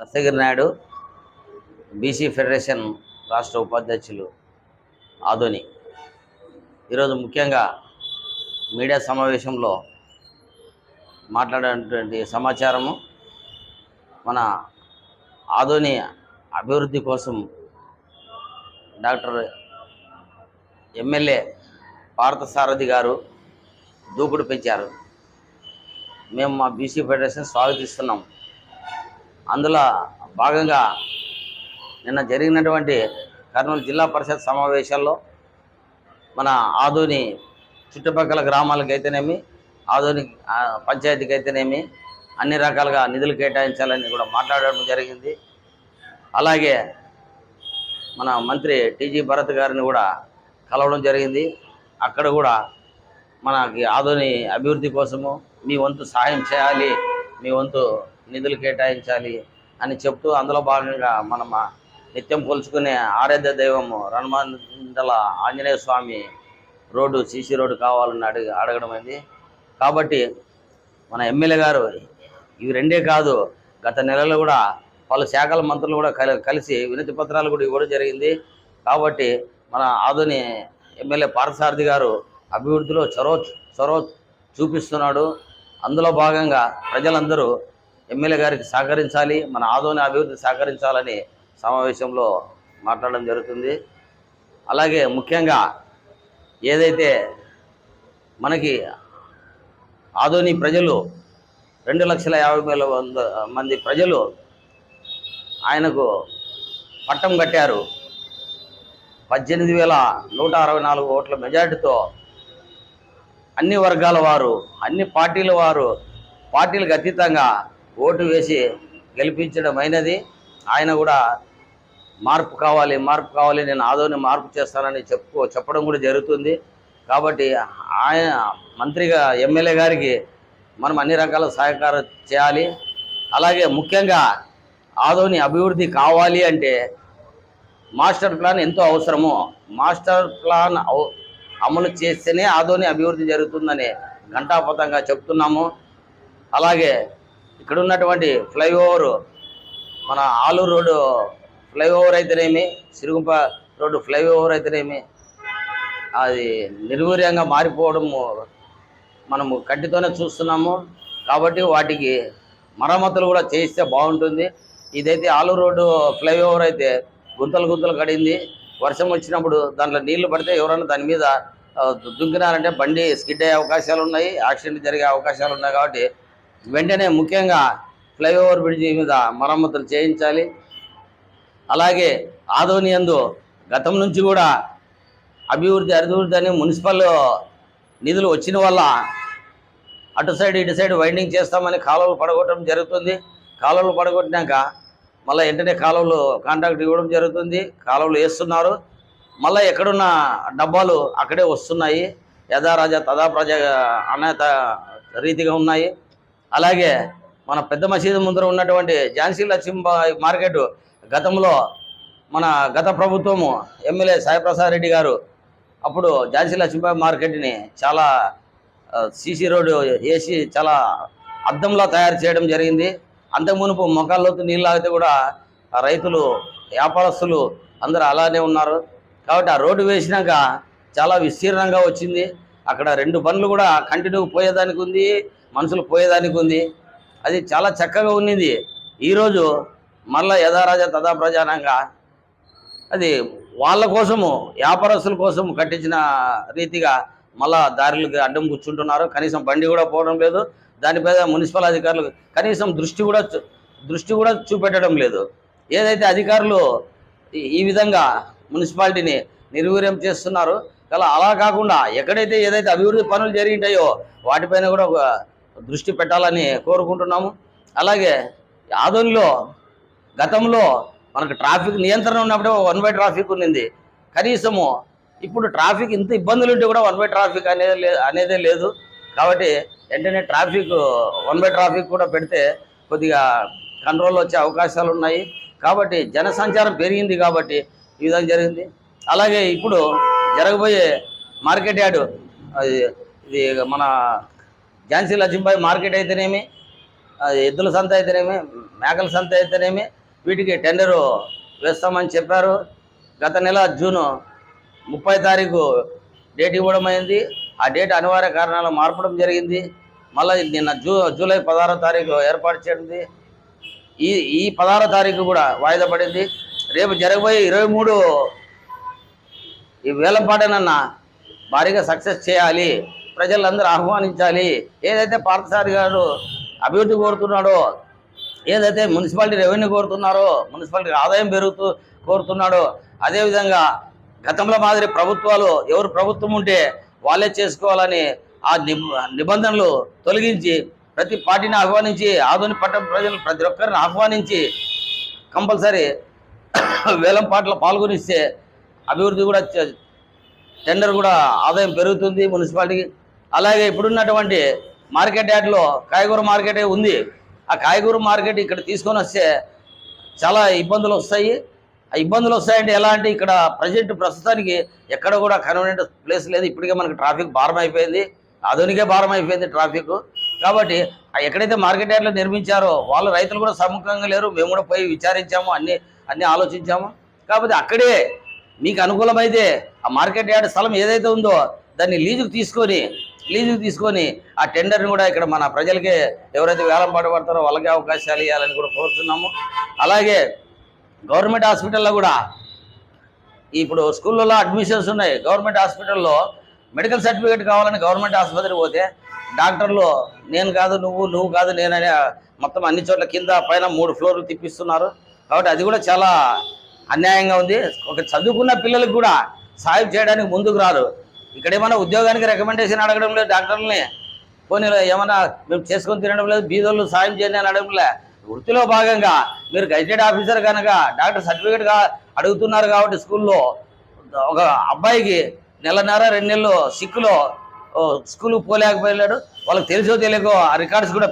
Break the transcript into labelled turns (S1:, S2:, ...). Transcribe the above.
S1: Dastagiri Naidu BC federation రాష్ట్ర ఉపాధ్యక్షులు ఆధోని ఈరోజు ముఖ్యంగా మీడియా సమావేశంలో మాట్లాడేటువంటి సమాచారము మన ఆదోని అభివృద్ధి కోసం డాక్టర్ ఎమ్మెల్యే పార్థసారథి గారు దూకుడు పెంచారు. మేము మా బీసీ ఫెడరేషన్ స్వాగతిస్తున్నాం. అందులో భాగంగా నిన్న జరిగినటువంటి కర్నూలు జిల్లా పరిషత్ సమావేశాల్లో మన ఆదోని చుట్టుపక్కల గ్రామాలకు అయితేనేమి ఆదోని పంచాయతీకి అయితేనేమి అన్ని రకాలుగా నిధులు కేటాయించాలని కూడా మాట్లాడడం జరిగింది. అలాగే మన మంత్రి టీజీ భరత్ గారిని కూడా కలవడం జరిగింది. అక్కడ కూడా మనకి ఆధుని అభివృద్ధి కోసము మీ వంతు సహాయం చేయాలి మీ వంతు నిధులు కేటాయించాలి అని చెప్తూ అందులో భాగంగా మనం నిత్యం కొలుచుకునే ఆరాధ్య దైవము Ranamandala Anjaneya Swamy road CC road కావాలని అడిగి అడగడం అయింది కాబట్టి మన ఎమ్మెల్యే గారు ఇవి రెండే కాదు గత నెలలో కూడా పలు శాఖల మంత్రులు కూడా కలి కలిసి వినతి పత్రాలు కూడా ఇవ్వడం జరిగింది. కాబట్టి మన ఆధుని ఎమ్మెల్యే పార్థసారథి గారు అభివృద్ధిలో చొరవ చొరవ చూపిస్తున్నాడు. అందులో భాగంగా ప్రజలందరూ ఎమ్మెల్యే గారికి సహకరించాలి మన ఆదోని అభివృద్ధి సహకరించాలని సమావేశంలో మాట్లాడడం జరుగుతుంది. అలాగే ముఖ్యంగా ఏదైతే మనకి ఆదోని ప్రజలు రెండు లక్షల యాభై వేల వంద మంది ప్రజలు ఆయనకు పట్టం కట్టారు పద్దెనిమిది వేల నూట అరవై నాలుగు ఓట్ల మెజార్టీతో అన్ని వర్గాల వారు అన్ని పార్టీల వారు పార్టీలకు అతీతంగా ఓటు వేసి గెలిపించడమైనది. ఆయన కూడా మార్పు కావాలి మార్పు కావాలి నేను ఆదోని మార్పు చేస్తానని చెప్పు చెప్పడం కూడా జరుగుతుంది. కాబట్టి ఆయన మంత్రిగా ఎమ్మెల్యే గారికి మనం అన్ని రకాల సహకారం చేయాలి. అలాగే ముఖ్యంగా ఆదోని అభివృద్ధి కావాలి అంటే మాస్టర్ ప్లాన్ ఎంతో అవసరము మాస్టర్ ప్లాన్ అవ- అమలు చేస్తేనే ఆదోని అభివృద్ధి జరుగుతుందని ఘంటాపథంగా చెప్తున్నాము. అలాగే ఇక్కడ ఉన్నటువంటి ఫ్లైఓవర్ మన ఆలూరు రోడ్డు ఫ్లైఓవర్ అయితేనేమి సిరుగుంప రోడ్డు ఫ్లైఓవర్ అయితేనేమి అది నిర్వీర్యంగా మారిపోవడము మనము కంటితోనే చూస్తున్నాము. కాబట్టి వాటికి మరమ్మతులు కూడా చేయిస్తే బాగుంటుంది. ఇదైతే ఆలూరు రోడ్డు ఫ్లైఓవర్ అయితే గుంతలు గుంతలు కడింది. వర్షం వచ్చినప్పుడు దాంట్లో నీళ్ళు పడితే ఎవరైనా దాని మీద దుంకినారంటే బండి స్కిడ్ అయ్యే అవకాశాలు ఉన్నాయి యాక్సిడెంట్ జరిగే అవకాశాలు ఉన్నాయి కాబట్టి వెంటనే ముఖ్యంగా ఫ్లైఓవర్ బ్రిడ్జి మీద మరమ్మతులు చేయించాలి. అలాగే ఆదోని ఎందు గతం నుంచి కూడా అభివృద్ధి అభివృద్ధి అని మున్సిపల్ నిధులు వచ్చిన వల్ల అటు సైడ్ ఇటు సైడ్ వైండింగ్ చేస్తామని కాలువలు పడగొట్టడం జరుగుతుంది. కాలువలు పడగొట్టినాక మళ్ళీ వెంటనే కాలువలు కాంట్రాక్ట్ ఇవ్వడం జరుగుతుంది. కాలువలు వేస్తున్నారు. మళ్ళీ ఎక్కడున్న డబ్బాలు అక్కడే వస్తున్నాయి. యథారాజా తదా ప్రజ అనేత రీతిగా ఉన్నాయి. అలాగే మన పెద్ద మసీదు ముందర ఉన్నటువంటి ఝాన్సీ లక్ష్మీబాయి మార్కెట్ గతంలో మన గత ప్రభుత్వము ఎమ్మెల్యే సాయిప్రసాద్ రెడ్డి గారు అప్పుడు ఝాన్సీ లక్ష్మీబాయి మార్కెట్ని చాలా సీసీ రోడ్డు వేసి చాలా అద్దంలా తయారు చేయడం జరిగింది. అంతకు మునుపు మొక్కల్లోకి నీళ్ళు ఆగితే కూడా రైతులు వ్యాపారస్తులు అందరూ అలానే ఉన్నారు. కాబట్టి ఆ రోడ్డు వేసినాక చాలా విస్తీర్ణంగా వచ్చింది. అక్కడ రెండు పనులు కూడా కంటిన్యూ పోయేదానికి ఉంది. మనుషులు పోయేదానికి ఉంది. అది చాలా చక్కగా ఉన్నింది. ఈరోజు మళ్ళా యథారాజా తథా ప్రజానంగా అది వాళ్ళ కోసము వ్యాపారస్తుల కోసం కట్టించిన రీతిగా మళ్ళా దారులకు అడ్డం కూర్చుంటున్నారు. కనీసం బండి కూడా పోవడం లేదు. దానిపై మున్సిపల్ అధికారులు కనీసం దృష్టి కూడా దృష్టి కూడా చూపెట్టడం లేదు. ఏదైతే అధికారులు ఈ- ఈ విధంగా మున్సిపాలిటీని నిర్వీర్యం చేస్తున్నారు అలా అలా కాకుండా ఎక్కడైతే ఏదైతే అభివృద్ధి పనులు జరిగింటాయో వాటిపైన కూడా దృష్టి పెట్టాలని కోరుకుంటున్నాము. అలాగే ఆదోనిలో గతంలో మనకు ట్రాఫిక్ నియంత్రణ ఉన్నప్పుడే వన్ బై ట్రాఫిక్ ఉన్నింది. కనీసము ఇప్పుడు ట్రాఫిక్ ఇంత ఇబ్బందులు ఉంటే కూడా వన్ బై ట్రాఫిక్ అనేది అనేదే లేదు. కాబట్టి వెంటనే ట్రాఫిక్ వన్ బై ట్రాఫిక్ కూడా పెడితే కొద్దిగా కంట్రోల్ వచ్చే అవకాశాలు ఉన్నాయి. కాబట్టి జనసంచారం పెరిగింది కాబట్టి ఈ విధంగా జరిగింది. అలాగే ఇప్పుడు జరగబోయే మార్కెట్ యార్డు అది ఇది మన ఝాన్సీ లక్ష్మీబాయి మార్కెట్ అయితేనేమి ఎద్దుల సంత అయితేనేమి మేకల సంత అయితేనేమి వీటికి టెండరు వేస్తామని చెప్పారు. గత నెల జూను ముప్పై తారీఖు డేట్ ఇవ్వడం అయింది ఆ డేట్ అనివార్య కారణాలు మార్పడం జరిగింది. మళ్ళీ నిన్న జూ జూలై పదహారో తారీఖు ఏర్పాటు చేయడింది ఈ ఈ పదహారో తారీఖు కూడా వాయిదా పడింది. రేపు జరగబోయే ఇరవై మూడు ఈ వేలంపాటనన్న భారీగా సక్సెస్ చేయాలి. ప్రజలందరూ ఆహ్వానించాలి. ఏదైతే పార్థసారి గారు అభివృద్ధి కోరుతున్నాడో ఏదైతే మున్సిపాలిటీ రెవెన్యూ కోరుతున్నారో మున్సిపాలిటీ ఆదాయం పెరుగుతూ కోరుతున్నాడో అదేవిధంగా గతంలో మాదిరి ప్రభుత్వాలు ఎవరు ప్రభుత్వం ఉంటే వాళ్ళే చేసుకోవాలని ఆ నిబ నిబంధనలు తొలగించి ప్రతి పార్టీని ఆహ్వానించి ఆధునిక పట్టణ ప్రజలు ప్రతి ఒక్కరిని ఆహ్వానించి కంపల్సరీ వేలం పాటలు పాల్గొనిస్తే అభివృద్ధి కూడా టెండర్ కూడా ఆదాయం పెరుగుతుంది మున్సిపాలిటీకి. అలాగే ఇప్పుడున్నటువంటి మార్కెట్ యార్డ్లో కాయగూర మార్కెట్ ఉంది. ఆ కాయగూర మార్కెట్ ఇక్కడ తీసుకొని వస్తే చాలా ఇబ్బందులు వస్తాయి. ఆ ఇబ్బందులు వస్తాయంటే ఎలా అంటే ఇక్కడ ప్రజెంట్ ప్రస్తుతానికి ఎక్కడ కూడా కన్వీనియంట్ ప్లేస్ లేదు. ఇప్పటికే మనకి ట్రాఫిక్ భారం అయిపోయింది. ఆధునికే భారం అయిపోయింది ట్రాఫిక్. కాబట్టి ఆ ఎక్కడైతే మార్కెట్ యార్డ్లో నిర్మించారో వాళ్ళు రైతులు కూడా సముఖంగా లేరు. మేము కూడా పోయి విచారించాము అన్ని అన్ని ఆలోచించాము. కాకపోతే అక్కడే మీకు అనుకూలమైతే ఆ మార్కెట్ యార్డ్ స్థలం ఏదైతే ఉందో దాన్ని లీజుకు తీసుకొని లీజుకు తీసుకొని ఆ టెండర్ని కూడా ఇక్కడ మన ప్రజలకే ఎవరైతే వేలం పడబడతారో వాళ్ళకే అవకాశాలు ఇవ్వాలని కూడా కోరుతున్నాము. అలాగే గవర్నమెంట్ హాస్పిటల్లో కూడా ఇప్పుడు స్కూళ్ళలో అడ్మిషన్స్ ఉన్నాయి. గవర్నమెంట్ హాస్పిటల్లో మెడికల్ సర్టిఫికేట్ కావాలని గవర్నమెంట్ ఆసుపత్రికి పోతే డాక్టర్లు నేను కాదు నువ్వు నువ్వు కాదు నేననే మొత్తం అన్ని చోట్ల కింద పైన మూడు ఫ్లోర్లు తిప్పిస్తున్నారు. కాబట్టి అది కూడా చాలా అన్యాయంగా ఉంది. ఒక చదువుకున్న పిల్లలకు కూడా సాయం చేయడానికి ముందుకు రారు. ఇక్కడ ఏమైనా ఉద్యోగానికి రికమెండేషన్ అడగడం లేదు డాక్టర్లని. పోనీలో ఏమైనా మేము చేసుకొని తినడం లేదు బీదోళ్ళు సాయం చేయండి అని అడగడం లేదు వృత్తిలో భాగంగా మీరు గజెటెడ్ ఆఫీసర్ కనుక డాక్టర్ సర్టిఫికేట్ అడుగుతున్నారు కాబట్టి స్కూల్లో. ఒక అబ్బాయికి నెలన్నర రెండు నెలలు సిక్కులో స్కూల్కి పోలేకపోయాడు వాళ్ళకి తెలుసో తెలియకో ఆ రికార్డ్స్ కూడా